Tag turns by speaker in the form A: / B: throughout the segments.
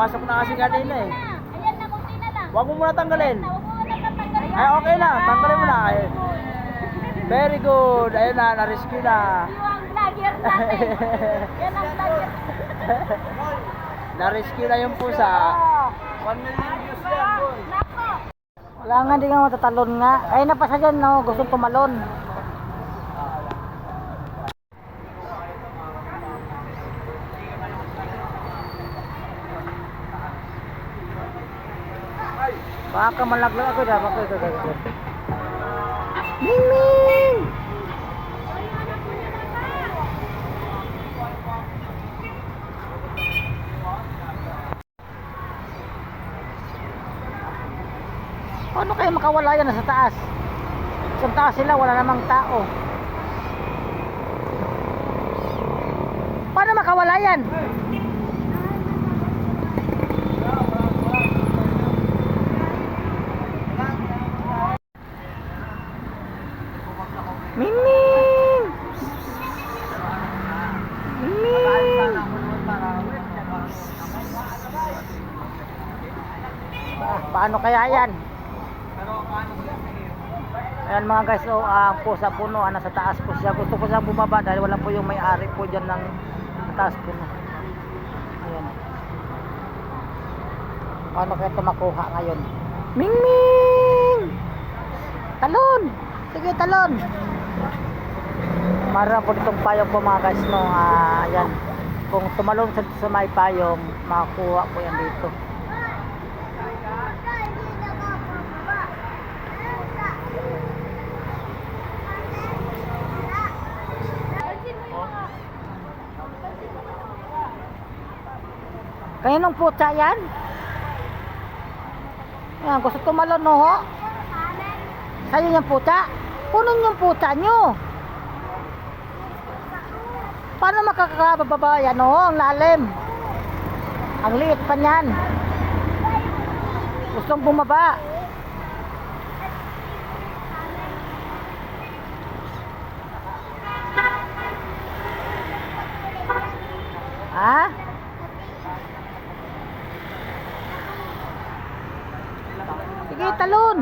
A: Pumasok na kasi kanina eh.
B: Ayan na, kunti na lang.
A: Huwag mo muna tanggalin.
B: Huwag mo na tatanggalin.
A: Ay, okay lang. Tanggalin mo na. Ay, Very good. Ayun na, na-rescue na.
B: Yung vlogger natin. Yan ang vlogger.
A: Na-rescue na yung pusa.
B: 1 million views yan, boy.
C: Wala nga, hindi nga matatalon nga. Ay, napasa dyan, no? Gusto tumalon. Baka malaglag ako dyan. Baka ito, ito. Ming Ming! Paano kayo makawala yan sa taas? Sa taas sila, wala namang tao. Paano makawala yan? Mingming! Ah, paano kaya yan? Ayan mga guys, so ah, po sa puno, ah, nasa taas po siya. Gusto ko siyang bumaba dahil wala po yung may-ari po dyan ng taas puno. Ayan. Paano kaya ito makuha ngayon? Ming Ming! Talon! Sige, talon! Mara po ditong payong po mga guys, no? Ah, ayan. Kung tumalon sa, sa may payong, makakuha po yan dito. Kaninong putsa yan? Yan, gusto tumalon no ho? Sa'yo yung putsa? Punon yung putsa nyo. Paano makakababa yan no? Ang lalim. Ang liit pa niyan. Gustong bumaba. Ha? Sige, talon.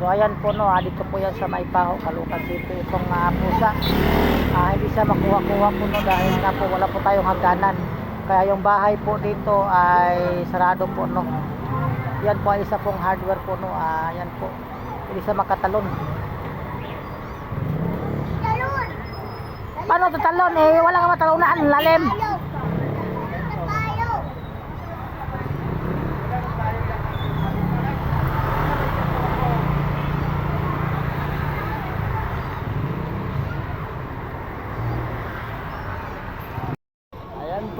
C: So ayan po no, ah, dito po yan sa Maipaho, Caloocan City. Itong ah, pusa, ah, hindi siya makuha-kuha po no dahil nga po wala po tayong hagdanan. Kaya yung bahay po dito ay sarado po no. Yan po ay isa pong hardware po no, ah, yan po. Hindi siya makatalon. Paano ito talon eh? Wala ka matalunan, lalim.
A: Ayan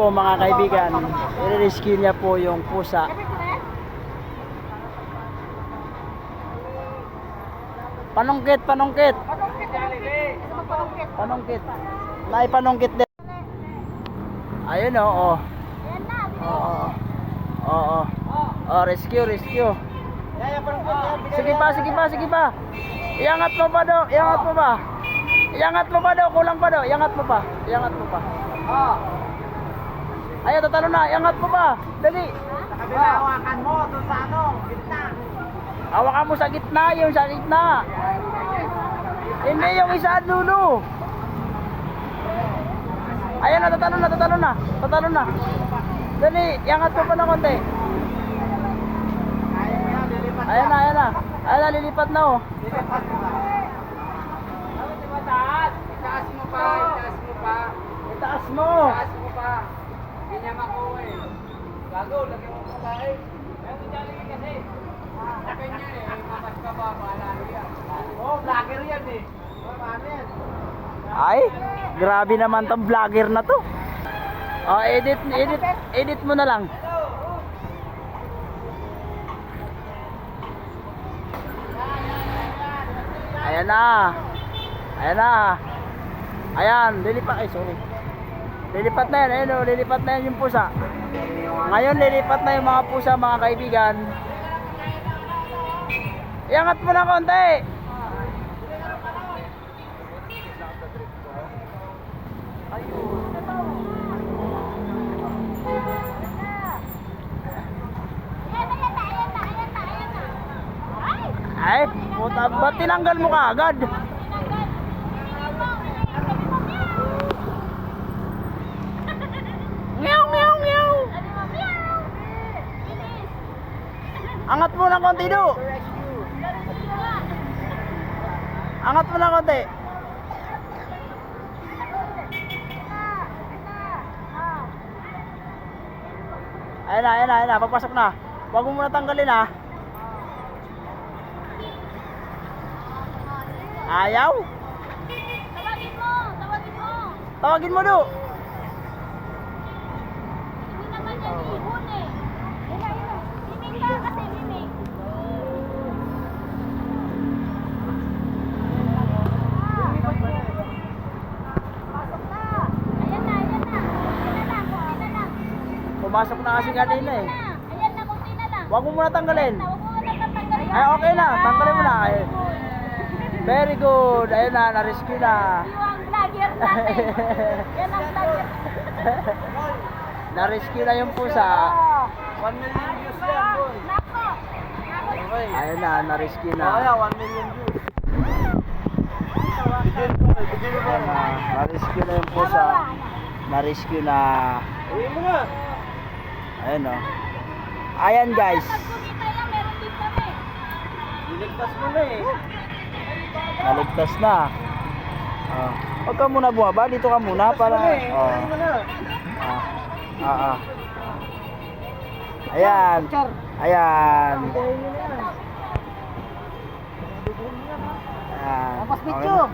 A: po mga kaibigan. I-rescue niya po yung pusa. Panungkit, panungkit. Panungkit. May panungkit din. Ayun o. Oh,
B: Ayan na.
A: Oo. Oo. Oh, rescue, rescue. Sige pa, sige pa, sige pa. Iangat mo pa daw, iangat mo pa. Iangat mo pa daw, kulang pa daw. Iangat mo pa, iangat mo pa. Ayaw, tatalo na, iangat mo pa. Dali.
C: Hawakan mo doon sa ano, gitna.
A: Hawakan mo sa gitna, yung sa gitna. Hindi yung isa dulo. Ayan na, tatalo na, tatalo na. Tatalo na. Dali, iangat mo pa ng konti. Ayan na, ayan na. Ayan na, lilipat na oh.
D: Itaas! Itaas mo pa! Itaas mo pa!
A: Itaas mo.
D: Itaas mo pa! Hindi niya makuha eh. Gago, lagyan mo pa eh. Kaya mo dyan kasi. Open yan eh. Mamas ka ba? Malalo yan. Oh, vlogger yan eh. Oh, paano yan?
A: Ay, grabe naman tong vlogger na to. Oh, edit, edit, edit mo na lang. Ayan na. Ayan na. Ayan, lilipat. Ay, sorry. Lilipat na yan. Ayun, oh, lilipat na yan yung pusa. Ngayon, lilipat na yung mga pusa, mga kaibigan. Iangat mo na konti.
B: Ay,
A: puta, ba't tinanggal mo ka agad? Angat mo na konti, do. Angat mo na konti. Ayan na, ayan na, ayan na. Papasok na. Huwag mo muna tanggalin, ha. Ayaw?
B: Tawagin mo, tawagin mo.
A: Tawagin mo, do.
B: Hindi naman yan ihon eh. Yun na, yun na. Mimik ka kasi, mimik. Pasok na. Ayan na, ayan na. Kunti na lang, kunti na lang.
A: Pumasok na kasi kanina, eh.
B: Ayan na, kunti na lang.
A: Huwag mo muna tanggalin.
B: Huwag mo.
A: Ay, okay na. Tanggalin mo na. Ay. Very good. Ayun na, na-rescue na.
B: Yung vlogger natin. Yan ang vlogger.
A: Na-rescue na yung pusa.
D: 1 million views yan, boy.
B: Nako.
D: Okay.
A: Ayun na, na-rescue na.
D: Kaya, 1 million views.
A: Ayun na, na-rescue na yung pusa. Na-rescue na.
D: Uwi mo na.
A: Ayun o. Ayan guys.
B: Pag kumita lang, meron din kami.
D: Niligtas mo na eh.
A: Naligtas na. Oh. Huwag ka muna bumaba. Dito ka muna para... Oh.
D: mo na.
A: Ah. Ah, ah. Ayan. Ayan. Ayan.
C: Tapos picture.